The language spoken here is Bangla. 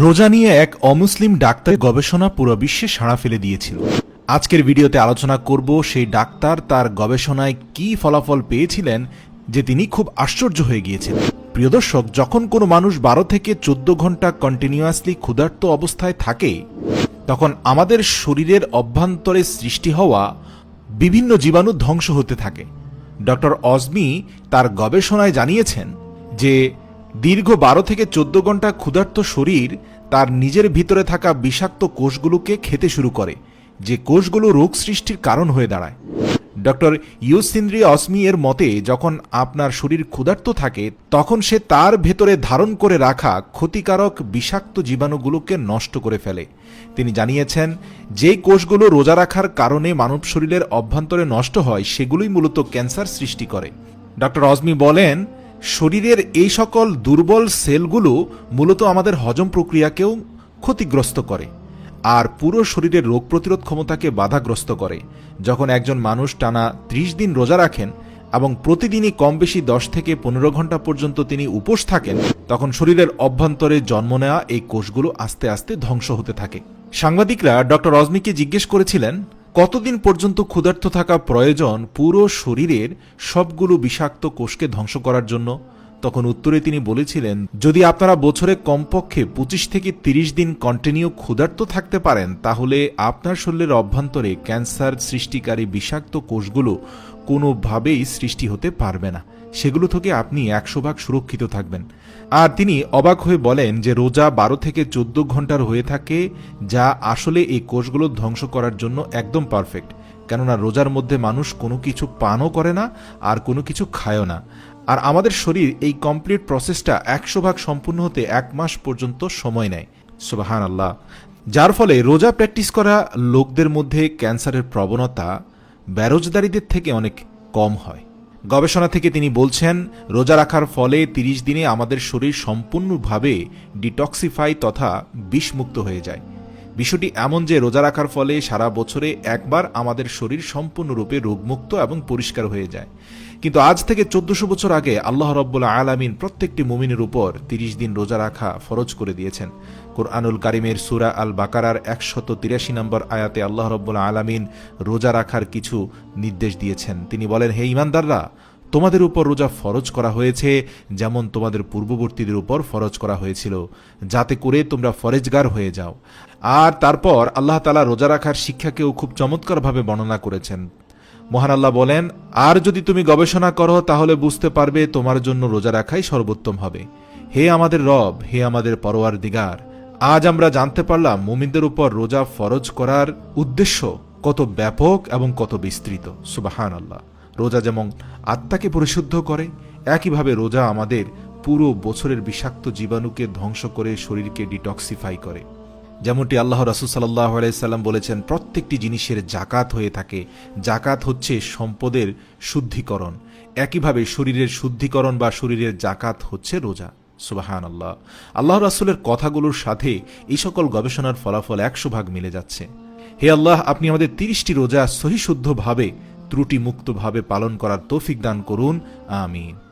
রোজা নিয়ে এক অমুসলিম ডাক্তার গবেষণা পুরো বিশ্বে সাড়া ফেলে দিয়েছিল। আজকের ভিডিওতে আলোচনা করব সেই ডাক্তার তার গবেষণায় কি ফলাফল পেয়েছিলেন, যে তিনি খুব আশ্চর্য হয়ে গিয়েছিলেন। প্রিয় দর্শক, যখন কোনো মানুষ বারো থেকে চোদ্দ ঘণ্টা কন্টিনিউয়াসলি ক্ষুধার্ত অবস্থায় থাকে, তখন আমাদের শরীরের অভ্যন্তরে সৃষ্টি হওয়া বিভিন্ন জীবাণু ধ্বংস হতে থাকে। ডক্টর অজমি তার গবেষণায় জানিয়েছেন যে দীর্ঘ বারো থেকে চোদ্দ ঘণ্টা ক্ষুধার্ত শরীর তার নিজের ভিতরে থাকা বিষাক্ত কোষগুলোকে খেতে শুরু করে, যে কোষগুলো রোগ সৃষ্টির কারণ হয়ে দাঁড়ায়। ডক্টর ইউসিন্দ্রি অসমি এর মতে, যখন আপনার শরীর ক্ষুধার্ত থাকে, তখন সে তার ভেতরে ধারণ করে রাখা ক্ষতিকারক বিষাক্ত জীবাণুগুলোকে নষ্ট করে ফেলে। তিনি জানিয়েছেন, যে কোষগুলো রোজা রাখার কারণে মানব শরীরের অভ্যন্তরে নষ্ট হয়, সেগুলোই মূলত ক্যান্সার সৃষ্টি করে। ডক্টর অজমি বলেন শরীরের এই সকল দুর্বল সেলগুলো মূলত আমাদের হজম প্রক্রিয়াকেও ক্ষতিগ্রস্ত করে, আর পুরো শরীরের রোগ প্রতিরোধ ক্ষমতাকে বাধাগ্রস্ত করে। যখন একজন মানুষ টানা ত্রিশ দিন রোজা রাখেন এবং প্রতিদিনই কম বেশি দশ থেকে পনেরো ঘণ্টা পর্যন্ত তিনি উপোস থাকেন, তখন শরীরের অভ্যন্তরে জন্ম নেওয়া এই কোষগুলো আস্তে আস্তে ধ্বংস হতে থাকে। সাংবাদিকরা ডক্টর অজমিকে জিজ্ঞেস করেছিলেন কতদিন পর্যন্ত ক্ষুধার্ত থাকা প্রয়োজন পুরো শরীরের সবগুলো বিষাক্ত কোষকে ধ্বংস করার জন্য? তখন উত্তরে তিনি বলেছিলেন, যদি আপনারা বছরে কমপক্ষে পঁচিশ থেকে তিরিশ দিন কন্টিনিউ ক্ষুধার্ত থাকতে পারেন, তাহলে আপনার শরীরের অভ্যন্তরে ক্যান্সার সৃষ্টিকারী বিষাক্ত কোষগুলো কোনোভাবেই সৃষ্টি হতে পারবে না। সেগুলো থেকে আপনি একশো ভাগ সুরক্ষিত থাকবেন। আর তিনি অবাক হয়ে বলেন যে, রোজা বারো থেকে চোদ্দ ঘণ্টার হয়ে থাকে, যা আসলে এই কোষগুলো ধ্বংস করার জন্য একদম পারফেক্ট কেননা রোজার মধ্যে মানুষ কোনো কিছু পানও করে না আর কোনো কিছু খায়ও না। আর আমাদের শরীর এই কমপ্লিট প্রসেসটা একশো ভাগ সম্পূর্ণ হতে এক মাস পর্যন্ত সময় নেয়। সুবাহান আল্লাহ যার ফলে রোজা প্র্যাকটিস করা লোকদের মধ্যে ক্যান্সারের প্রবণতা বেরোজগারিদের থেকে অনেক কম হয়। গবেষণা থেকে তিনি বলছেন, রোজা রাখার ফলে তিরিশ দিনে আমাদের শরীর সম্পূর্ণভাবে ডিটক্সিফাই তথা বিষমুক্ত হয়ে যায়। বিষয়টি এমন যে রোজা রাখার ফলে সারা বছরে একবার আমাদের শরীর সম্পূর্ণরূপে রোগমুক্ত এবং পরিষ্কার হয়ে যায়। কিন্তু আজ থেকে চোদ্দশো বছর আগে আল্লাহ রব্বুল্লা আলামিন প্রত্যেকটি মুমিনের উপর তিরিশ দিন রোজা রাখা ফরজ করে দিয়েছেন। কোরআনুল কারিমের সুরা আল বাকারার একশত তিরাশি নম্বর আয়াতে আল্লাহ রব্বুল্লা আলামিন রোজা রাখার কিছু নির্দেশ দিয়েছেন। তিনি বলেন, হে ইমানদাররা তোমাদের উপর রোজা ফরজ করা হয়েছে, যেমন তোমাদের পূর্ববর্তীদের উপর ফরজ করা হয়েছিল। যাতে করে তোমরা ফরেজগার হয়ে যাও। আর তারপর আল্লাহ তালা রোজা রাখার শিক্ষাকেও খুব চমৎকারভাবে বর্ণনা করেছেন। মহান আল্লাহ বলেন, আর যদি তুমি গবেষণা করো, তাহলে বুঝতে পারবে তোমার জন্য রোজা রাখাই সর্বোত্তম হবে। হে আমাদের রব, হে আমাদের পরোয়ার দিগার আজ আমরা জানতে পারলাম মুমিনদের উপর রোজা ফরজ করার উদ্দেশ্য কত ব্যাপক এবং কত বিস্তৃত। সুবাহান আল্লাহ রোজা যেমন আত্মাকে পরিশুদ্ধ করে, একইভাবে রোজা আমাদের পুরো বছরের বিষাক্ত জীবাণুকে ধ্বংস করে শরীরকে ডিটক্সিফাই করে। যেমনটি আল্লাহ রাসুল সাল্লাহ আলাইসাল্লাম বলেছেন, প্রত্যেকটি জিনিসের জাকাত হয়ে থাকে। জাকাত হচ্ছে সম্পদের শুদ্ধিকরণ। একইভাবে শরীরের শুদ্ধিকরণ বা শরীরের জাকাত হচ্ছে রোজা। সুবাহান আল্লাহ আল্লাহ রাসুলের কথাগুলোর সাথে এই সকল গবেষণার ফলাফল একশো ভাগ মিলে যাচ্ছে। হে আল্লাহ, আপনি আমাদের তিরিশটি রোজা সহিশুদ্ধভাবে ত্রুটি মুক্তভাবে পালন করার তৌফিক দান করুন। আমিন।